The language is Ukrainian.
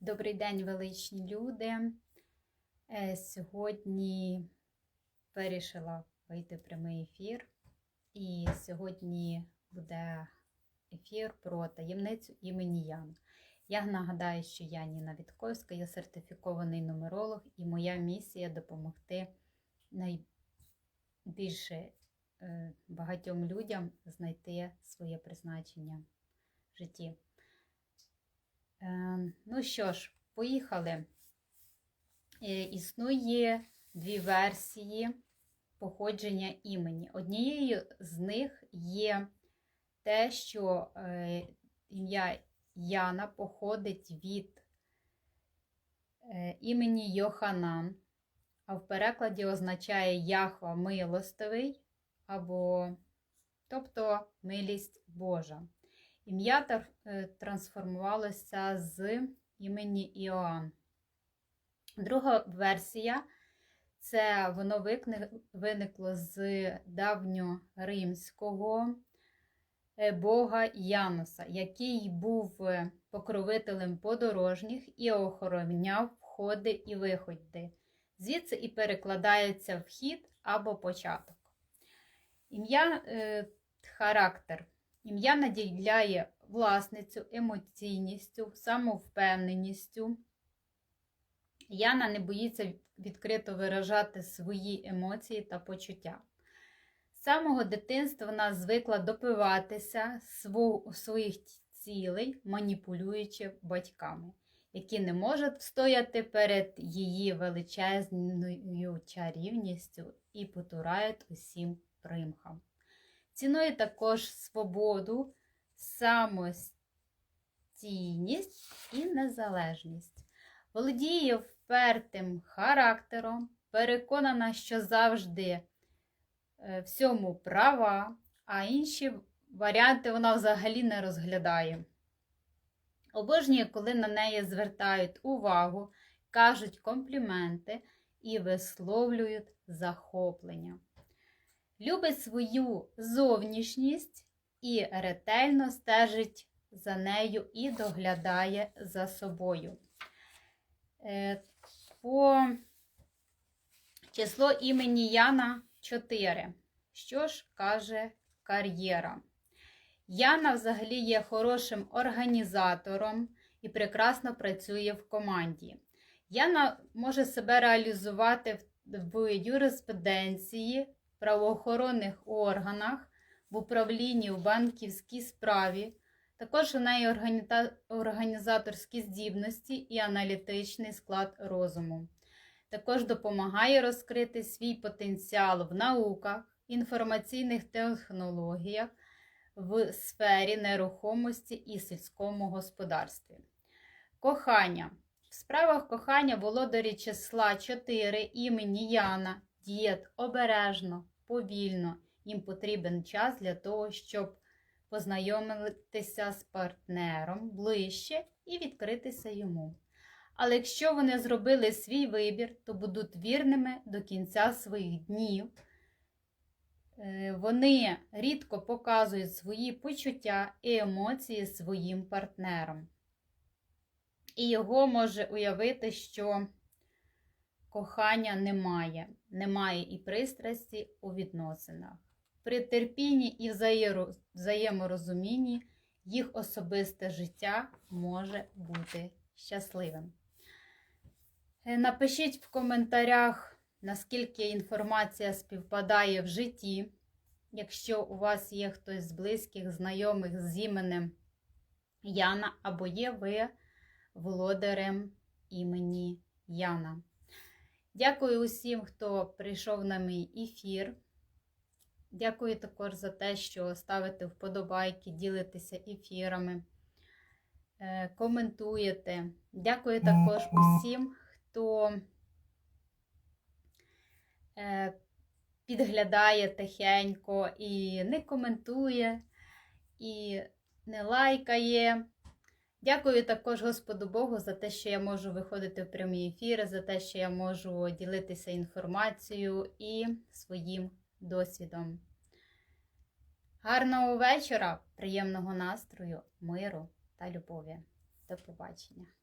Добрий день, величні люди. Е, Сьогодні вирішила вийти в прямий ефір. І сьогодні буде ефір про таємницю імені Ян. Я нагадаю, що я Ніна Вітковська, я сертифікований нумеролог, і моя місія допомогти найбільше е, багатьом людям знайти своє призначення в житті. Е, Ну що ж, поїхали. Е, Існує дві версії походження імені. Однією з них є те, що е, ім'я Яна походить від е, імені Йоханан, а в перекладі означає Яхва милостивий або тобто милість Божа. Ім'я е, трансформувалося з імені Іоанн. Друга версія це воно виникло з давньоримського е, бога Яноса, який був е, покровителем подорожніх і охороняв входи і виходи. Звідси і перекладається вхід або початок. Ім'я характер. Ім'я наділяє власницю емоційністю, самовпевненістю. Яна не боїться відкрито виражати свої емоції та почуття. З самого дитинства вона звикла допиватися своїх цілей, маніпулюючи батьками, які не можуть встояти перед її величезною чарівністю і потурають усім примхам. Цінує також свободу, самостійність і незалежність. Володіє впертим характером, переконана, що завжди е, всьому права, а інші варіанти вона взагалі не розглядає. Обожнює, коли на неї звертають увагу, кажуть компліменти і висловлюють захоплення. Любить свою зовнішність і ретельно стежить за нею і доглядає за собою. Е, По число імені Яна 4. Що ж каже кар'єра? Яна взагалі є хорошим організатором і прекрасно працює в команді. Яна може себе реалізувати в- юриспруденції, правоохоронних органах, в управлінні в банківській справі. Також у неї організаторські здібності і аналітичний склад розуму. Також допомагає розкрити свій потенціал в науках, інформаційних технологіях, в сфері нерухомості і сільському господарстві. Кохання. В справах кохання володарі числа 4 імені Яна діють обережно, повільно. Їм потрібен час для того, щоб познайомитися з партнером ближче і відкритися йому. Але якщо вони зробили свій вибір, то будуть вірними до кінця своїх днів. Е, Вони рідко показують свої почуття і емоції своїм партнерам. І його може уявити, що кохання немає, немає і пристрасті у відносинах. При терпінні і взаєморозумінні їх особисте життя може бути щасливим. Е, Напишіть в коментарях, наскільки інформація співпадає в житті. Якщо у вас є хтось з близьких, знайомих з іменем Яна, або є ви володарем імені Яна. Дякую усім, хто прийшов на мій ефір. Дякую також за те, що ставите вподобайки, ділитеся ефірами, е, коментуєте. Дякую також усім, хто е, підглядає тихенько і не коментує, і не лайкає. Дякую також Господу Богу за те, що я можу виходити в прямі ефіри, за те, що я можу ділитися інформацією і своїм досвідом. Гарного вечора, приємного настрою, миру та любові. До побачення!